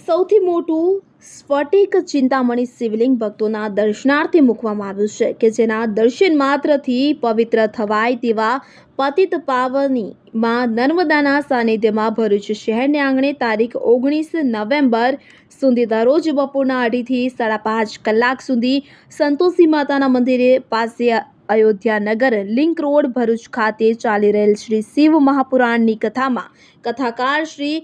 સૌથી મોટું સ્ફટિક ચિંતામણી શિવલિંગ ભક્તોના દર્શનાર્થે મૂકવામાં આવ્યું છે કે જેના દર્શન માત્રથી પવિત્ર થવાય તેવા પતિત પાવની નર્મદાના સાનિધ્યમાં ભરૂચ શહેરને આંગણે તારીખ ઓગણીસ નવેમ્બર સુધી દરરોજ બપોરના અઢીથી સાડા પાંચ કલાક સુધી સંતોષી માતાના મંદિરે પાસે અયોધ્યાનગર લિંક રોડ ભરૂચ ખાતે ચાલી રહેલ શ્રી શિવ મહાપુરાણની કથામાં કથાકાર શ્રી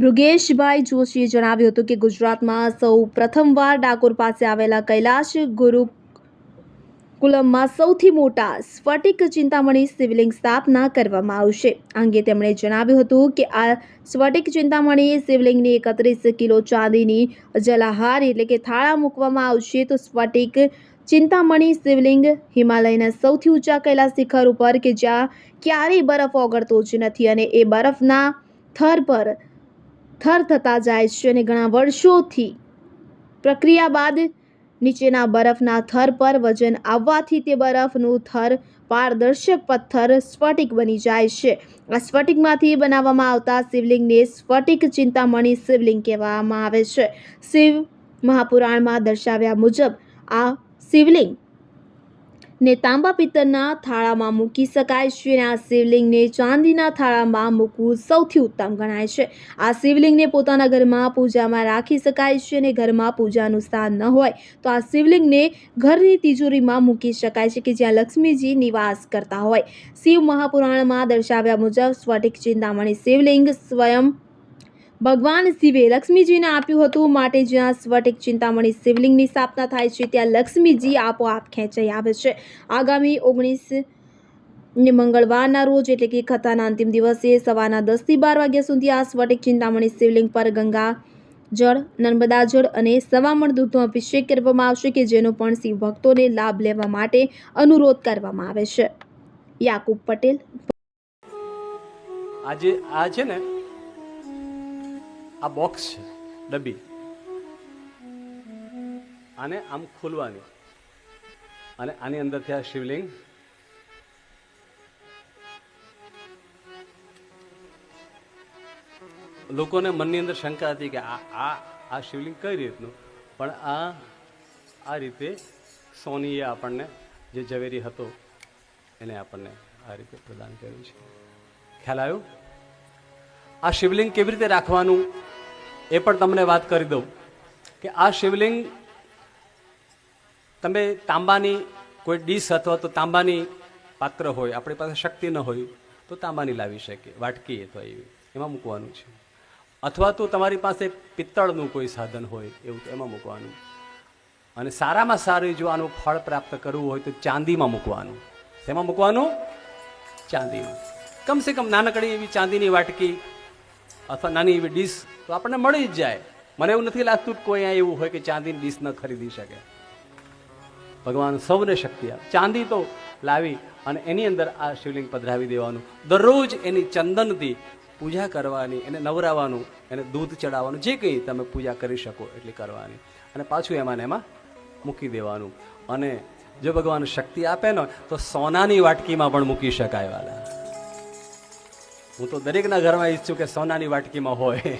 ભૃગેશભાઈ જોશીએ જણાવ્યું હતું કે ગુજરાતમાં સૌ પ્રથમવાર ડાકોર પાસે આવેલા કૈલાશ ગુરુકુલમમાં સૌથી મોટા સ્ફટિક ચિંતામણી શિવલિંગ સ્થાપના કરવામાં આવશે. અંગે તેમણે જણાવ્યું હતું કે આ સ્ફટિક ચિંતામણી શિવલિંગની એકત્રીસ કિલો ચાંદીની જલાહાર એટલે કે થાળા મૂકવામાં આવશે તો સ્ફટિક ચિંતામણી શિવલિંગ હિમાલયના સૌથી ઊંચા કૈલાસ શિખર ઉપર કે જ્યાં ક્યારેય બરફ ઓગળતો જ નથી અને એ બરફના થર પર થર થતા જાય છે અને ઘણા વર્ષોથી. પ્રક્રિયા બાદ નીચેના બરફના થર પર વજન આવવાથી તે બરફનું થર પારદર્શક પથ્થર સ્ફટિક બની જાય છે. આ સ્ફટિકમાંથી બનાવવામાં આવતા શિવલિંગને સ્ફટિક ચિંતામણી શિવલિંગ કહેવામાં આવે છે. શિવ મહાપુરાણમાં દર્શાવ્યા મુજબ આ શિવલિંગ ને તાંબા પિત્તળના થાળામાં મૂકી શકાય. છે અને આ શિવલિંગને ચાંદીના થાળામાં મૂકવું સૌથી ઉત્તમ ગણાય છે. આ શિવલિંગને પોતાના ઘરમાં પૂજામાં રાખી શકાય છે અને ઘરમાં પૂજાનું સ્થાન ન હોય તો આ શિવલિંગને ઘરની તિજોરીમાં મૂકી શકાય છે કે જ્યાં લક્ષ્મીજી નિવાસ કરતા હોય. શિવ મહાપુરાણમાં દર્શાવ્યા મુજબ સ્ફટિક ચિંતામણી શિવલિંગ સ્વયં ભગવાન શિવે લક્ષ્મીજીને આપ્યું હતું. માટે જ્યાં સ્વટિક ચિંતામણી શિવલિંગની સ્થાપના થાય છે, ત્યાં લક્ષ્મીજી આપોઆપ ખેંચાઈ આવે છે. આગામી ઓગણીસ ને મંગળવારના રોજ, એટલે કે કથાના અંતિમ દિવસે, સવારના દસથી બાર વાગ્યા સુધી આ સ્વટિક ચિંતામણી શિવલિંગ પર ગંગા જળ, નર્મદા જળ અને સવામણ દૂધનો અભિષેક કરવામાં આવશે, કે જેનો પણ શિવ ભક્તોને લાભ લેવા માટે અનુરોધ કરવામાં આવે છે. યાકુબ પટેલ આજે, આ છે ને આ બોક્સ છે, ડબ્બી. આને આમ ખોલવાની. અને આની અંદરથી આ શિવલિંગ. લોકોને મનની અંદર શંકા હતી કે આ આ આ શિવલિંગ કઈ રીતનું? પણ આ આ રીતે સોનીએ આપણને જે ઝવેરી હતો, એને આપણને આ રીતે પ્રદાન કર્યું છે. ખ્યાલ આવ્યો? આ શિવલિંગ કેવી રીતે રાખવાનું? એ પણ તમને વાત કરી દઉં કે આ શિવલિંગ તમે તાંબાની કોઈ ડીશ અથવા તો તાંબાની પાત્ર હોય, આપણી પાસે શક્તિ ન હોય, તો તાંબાની લાવી શકીએ વાટકી અથવા એવી. એમાં મૂકવાનું છે. અથવા તો તમારી પાસે પિત્તળનું કોઈ સાધન હોય, એવું તો એમાં મૂકવાનું. અને સારામાં સારું જો આનું ફળ પ્રાપ્ત કરવું હોય તો ચાંદીમાં મૂકવાનું. શેમાં મૂકવાનું? ચાંદીમાં. કમસે કમ નાનકડી એવી ચાંદીની વાટકી અથવા નાની એવી ડીશ તો આપણને મળી જ જાય. મને એવું નથી લાગતું કે કોઈ અહીંયા એવું હોય કે ચાંદીની ડીશ ન ખરીદી શકે. ભગવાન સૌને શક્તિ આપે. ચાંદી તો લાવી અને એની અંદર આ શિવલિંગ પધરાવી દેવાનું. દરરોજ એની ચંદનથી પૂજા કરવાની, એને નવરાવાનું, એને દૂધ ચડાવવાનું, જે કંઈ તમે પૂજા કરી શકો એટલી કરવાની. અને પાછું એમાં ને એમાં મૂકી દેવાનું. અને જો ભગવાન શક્તિ આપે ને, તો સોનાની વાટકીમાં પણ મૂકી શકાય વાલા. હું તો દરેકના ઘરમાં ઈચ્છું કે સોનાની વાટકીમાં હોય.